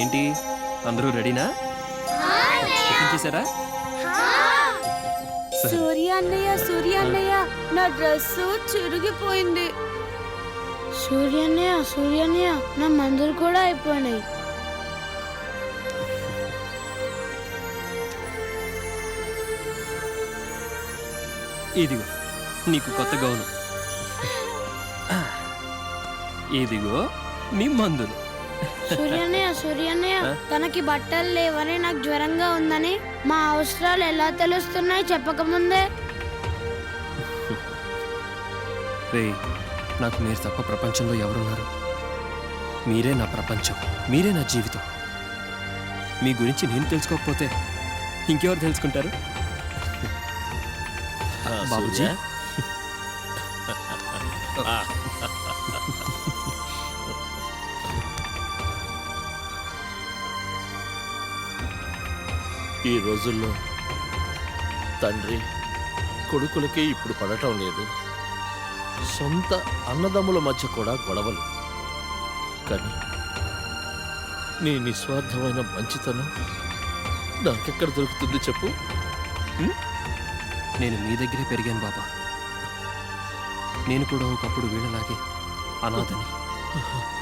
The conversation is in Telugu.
ఏంటి? అందరూ రెడీనా? చేశారా? సరే. సూర్య అన్నయ్య సూర్య అన్నయ్య నా డ్రెస్ చిరిగిపోయింది. సూర్యన్నయ్య సూర్యన్నయ్య నా మందులు కూడా అయిపోయినాయి. ఇదిగో నీకు కొత్త గౌను. ఇదిగో నీ మందులు. సూర్యన్నయ్య ఆ? తనకి బట్టలు లేవని నాకు జ్వరంగా ఉందని మా అవసరాలు ఎలా తెలుస్తున్నాయి చెప్పకముందే? రే నాకు మీరు తప్ప ప్రపంచంలో ఎవరున్నారు? మీరే నా ప్రపంచం మీరే నా జీవితం. మీ గురించి నేను తెలుసుకోకపోతే ఇంకెవరు తెలుసుకుంటారు? బాబుజీ? ఈ రోజుల్లో తండ్రి కొడుకులకి ఇప్పుడు పడటం లేదు. సొంత అన్నదమ్ముల మధ్య కూడా గొడవలు. కానీ నీ నిస్వార్థమైన మంచితనం నాకెక్కడ దొరుకుతుంది చెప్పు? నేను మీ దగ్గరే పెరిగాను బాబా. నేను కూడా ఒకప్పుడు వీళ్ళలాగే అనాథని.